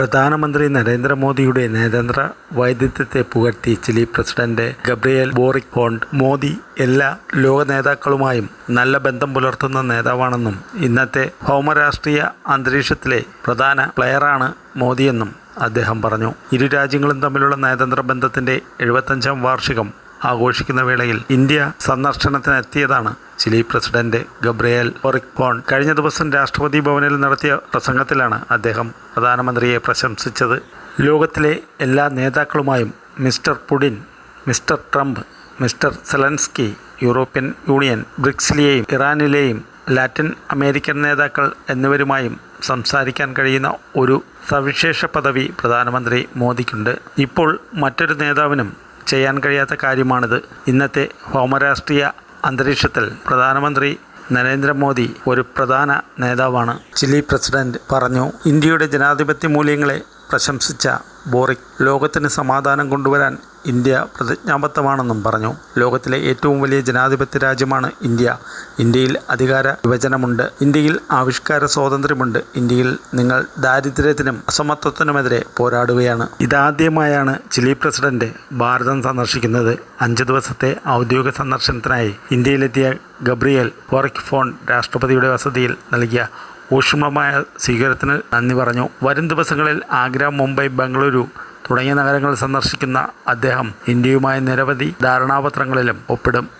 പ്രധാനമന്ത്രി നരേന്ദ്രമോദിയുടെ നയതന്ത്ര വൈദഗ്ധ്യത്തെ പുകഴ്ത്തി Chile president Gabriel Boric Font Modi എല്ലാ ലോക നേതാക്കളുമായും നല്ല ബന്ധം പുലർത്തുന്ന നേതാവാണെന്നും ഇന്നത്തെ ഭൗമരാഷ്ട്രീയ അന്തരീക്ഷത്തിലെ പ്രധാന പ്ലെയറാണ് മോദിയെന്നും അദ്ദേഹം പറഞ്ഞു. ഇരു രാജ്യങ്ങളും തമ്മിലുള്ള നയതന്ത്ര ബന്ധത്തിന്റെ എഴുപത്തഞ്ചാം വാർഷികം ആഘോഷിക്കുന്ന വേളയിൽ ഇന്ത്യ സന്ദർശനത്തിനെത്തിയതാണ്. ചിലി പ്രസിഡന്റ് ഗബ്രിയേൽ ഒറിക്കോൺ കഴിഞ്ഞ ദിവസം രാഷ്ട്രപതി ഭവനിൽ നടത്തിയ പ്രസംഗത്തിലാണ് അദ്ദേഹം പ്രധാനമന്ത്രിയെ പ്രശംസിച്ചത്. ലോകത്തിലെ എല്ലാ നേതാക്കളുമായും mister Putin mister Trump mister Zelensky European Union ബ്രിക്സിലെയും ഇറാനിലെയും ലാറ്റിൻ അമേരിക്കൻ നേതാക്കൾ എന്നിവരുമായും സംസാരിക്കാൻ കഴിയുന്ന ഒരു സവിശേഷ പദവി പ്രധാനമന്ത്രി മോദിക്കുണ്ട്. ഇപ്പോൾ മറ്റൊരു നേതാവിനും ചെയ്യാൻ കഴിയാത്ത കാര്യമാണിത്. ഇന്നത്തെ ഭൗമരാഷ്ട്രീയ അന്തരീക്ഷത്തിൽ പ്രധാനമന്ത്രി നരേന്ദ്രമോദി ഒരു പ്രധാന നേതാവാണ്. ചിലി പ്രസിഡന്റ് പറഞ്ഞു ഇന്ത്യയുടെ ജനാധിപത്യ മൂല്യങ്ങളെ പ്രശംസിച്ച ബോറിക് ലോകത്തിന് സമാധാനം കൊണ്ടുവരാൻ ഇന്ത്യ പ്രതിജ്ഞാബദ്ധമാണെന്നും പറഞ്ഞു. ലോകത്തിലെ ഏറ്റവും വലിയ ജനാധിപത്യ രാജ്യമാണ് ഇന്ത്യ. ഇന്ത്യയിൽ അധികാര വിഭജനമുണ്ട്. ഇന്ത്യയിൽ ആവിഷ്കാര സ്വാതന്ത്ര്യമുണ്ട്. ഇന്ത്യയിൽ നിങ്ങൾ ദാരിദ്ര്യത്തിനും അസമത്വത്തിനുമെതിരെ പോരാടുകയാണ്. ഇതാദ്യമായാണ് ചിലി പ്രസിഡന്റ് ഭാരതം സന്ദർശിക്കുന്നത്. അഞ്ച് ദിവസത്തെ ഔദ്യോഗിക സന്ദർശനത്തിനായി ഇന്ത്യയിലെത്തിയ ഗബ്രിയേൽ വോറിക് ഫോൺ രാഷ്ട്രപതിയുടെ വസതിയിൽ നൽകിയ ഊഷ്മമായ സ്വീകരണത്തിന് നന്ദി പറഞ്ഞു. വരും ദിവസങ്ങളിൽ ആഗ്ര മുംബൈ ബംഗളൂരു തുടങ്ങിയ നഗരങ്ങൾ സന്ദർശിക്കുന്ന അദ്ദേഹം ഇന്ത്യയുമായി നിരവധി ധാരണാപത്രങ്ങളിലും ഒപ്പിടും.